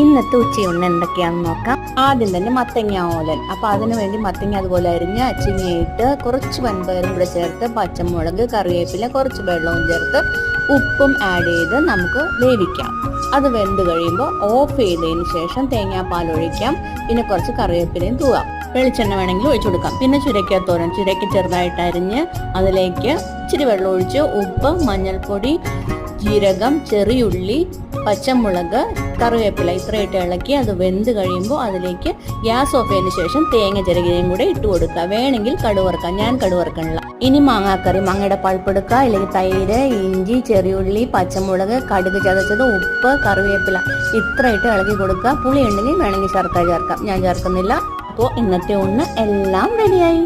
ഇന്നത്തെ ഉച്ചയൂണ് എന്തൊക്കെയാണെന്ന് നോക്കാം. ആദ്യം തന്നെ മത്തങ്ങ ഓലൻ. അപ്പൊ അതിനു വേണ്ടി മത്തങ്ങ അതുപോലെ അരിഞ്ഞ് അച്ചിങ്ങയിട്ട് കുറച്ച് വൻപയറും കൂടെ ചേർത്ത് പച്ചമുളക് കറിവേപ്പില കുറച്ച് വെള്ളവും ചേർത്ത് ഉപ്പും ആഡ് ചെയ്ത് നമുക്ക് വേവിക്കാം. അത് വെന്ത് കഴിയുമ്പോൾ ഓഫ് ചെയ്തതിന് ശേഷം തേങ്ങാപ്പാൽ ഒഴിക്കാം. പിന്നെ കുറച്ച് കറിവേപ്പിലയും തൂവാം. വെളിച്ചെണ്ണ വേണമെങ്കിൽ ഒഴിച്ചു കൊടുക്കാം. പിന്നെ ചുരക്ക തോരൻ ചുരക്ക ചെറുതായിട്ട് അരിഞ്ഞ് അതിലേക്ക് ഇച്ചിരി വെള്ളം ഒഴിച്ച് ഉപ്പ് മഞ്ഞൾപ്പൊടി ജീരകം ചെറിയുള്ളി പച്ചമുളക് കറിവേപ്പില ഇത്രയിട്ട് ഇളക്കി അത് വെന്ത് കഴിയുമ്പോൾ അതിലേക്ക് ഗ്യാസ് ഓഫ് ചെയ്തതിന് ശേഷം തേങ്ങ ചിരകിനെയും കൂടെ ഇട്ട് കൊടുക്കുക. വേണമെങ്കിൽ കടുവറുക്കാം ഞാൻ കടുവറുക്കണില്ല ഇനി മാങ്ങാക്കറി മാങ്ങയുടെ പൾപ്പെടുക്കുക അല്ലെങ്കിൽ തൈര് ഇഞ്ചി ചെറിയുള്ളി പച്ചമുളക് കടുക് ചതച്ചത് ഉപ്പ് കറിവേപ്പില ഇത്ര ഇട്ട് ഇളക്കി കൊടുക്കുക. പുളി ഉണ്ടെങ്കിൽ വേണമെങ്കിൽ ശർക്കര ചേർക്കാം. ഞാൻ ചേർക്കുന്നില്ല. അപ്പോൾ ഇന്നത്തെ ഒന്ന് എല്ലാം റെഡിയായി